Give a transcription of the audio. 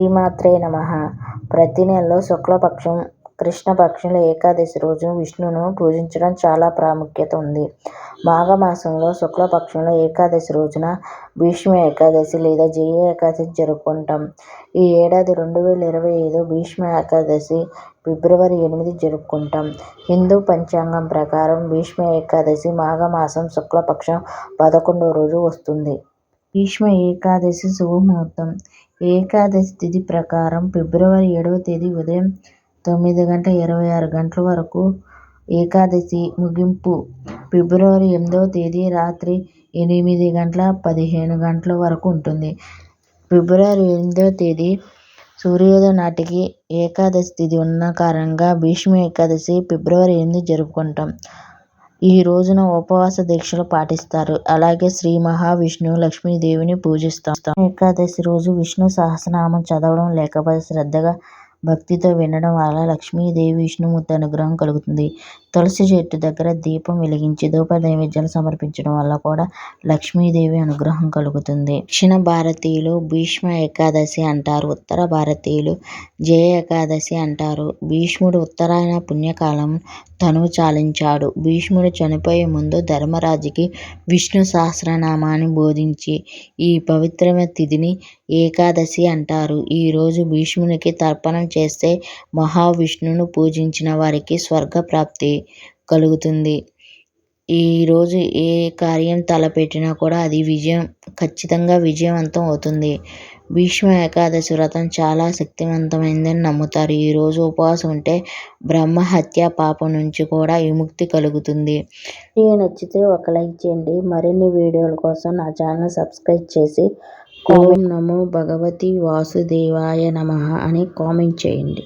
శ్రీమాత్రే నమ ప్రతి నెలలో శుక్లపక్షం కృష్ణపక్షంలో ఏకాదశి రోజు విష్ణును పూజించడం చాలా ప్రాముఖ్యత ఉంది. మాఘమాసంలో శుక్లపక్షంలో ఏకాదశి రోజున భీష్మ ఏకాదశి లేదా జయ ఏకాదశి జరుపుకుంటాం. ఈ ఏడాది రెండు వేల ఇరవై ఐదు భీష్మ ఏకాదశి ఫిబ్రవరి ఎనిమిది జరుపుకుంటాం. హిందూ పంచాంగం ప్రకారం భీష్మ ఏకాదశి మాఘమాసం శుక్లపక్షం పదకొండో రోజు వస్తుంది. భీష్మ ఏకాదశి శుభముహూర్తం ఏకాదశి తిథి ప్రకారం ఫిబ్రవరి ఏడవ తేదీ ఉదయం తొమ్మిది గంటల ఇరవై ఆరు గంటల వరకు ఏకాదశి ముగింపు ఫిబ్రవరి ఎనిమిదవ తేదీ రాత్రి ఎనిమిది గంటల పదిహేను గంటల వరకు ఉంటుంది. ఫిబ్రవరి ఎనిమిదవ తేదీ సూర్యోదయం నాటికి ఏకాదశి తిథి ఉన్న కారణంగా భీష్మ ఏకాదశి ఫిబ్రవరి ఎనిమిది జరుపుకుంటాం. ఈ రోజున ఉపవాస దీక్షలు పాటిస్తారు. అలాగే శ్రీ మహావిష్ణువు, లక్ష్మీదేవిని పూజిస్తాం. ఏకాదశి రోజు విష్ణు సహస్రనామం చదవడం లేకపోతే శ్రద్ధగా, భక్తితో వినడం వల్ల లక్ష్మీదేవి, విష్ణుమూర్తి అనుగ్రహం కలుగుతుంది. తులసి చెట్టు దగ్గర దీపం వెలిగించి ధూప నైవేద్యాలు సమర్పించడం వల్ల కూడా లక్ష్మీదేవి అనుగ్రహం కలుగుతుంది. దక్షిణ భారతీయులు భీష్మ ఏకాదశి అంటారు. ఉత్తర భారతీయులు జయ ఏకాదశి అంటారు. భీష్ముడు ఉత్తరాయణ పుణ్యకాలం తనువు చాలించాడు. భీష్ముడు చనిపోయే ముందు ధర్మరాజుకి విష్ణు సహస్రనామాన్ని బోధించి ఈ పవిత్రమైన తిథిని ఏకాదశి అంటారు. ఈ రోజు భీష్మునికి తర్పణం చేస్తే మహావిష్ణువును పూజించిన వారికి స్వర్గప్రాప్తి కలుగుతుంది. ఈ రోజు ఏ కార్యం తలపెట్టినా కూడా అది విజయం ఖచ్చితంగా విజయవంతం అవుతుంది. భీష్మ ఏకాదశి వ్రతం చాలా శక్తివంతమైందని నమ్ముతారు. ఈ రోజు ఉపవాసం ఉంటే బ్రహ్మ హత్య పాపం నుంచి కూడా విముక్తి కలుగుతుంది. వీడియో నచ్చితే ఒక లైక్ చేయండి. మరిన్ని వీడియోల కోసం నా ఛానల్ సబ్స్క్రైబ్ చేసి ఓం నమో భగవతి వాసుదేవాయ నమః అని కామెంట్ చేయండి.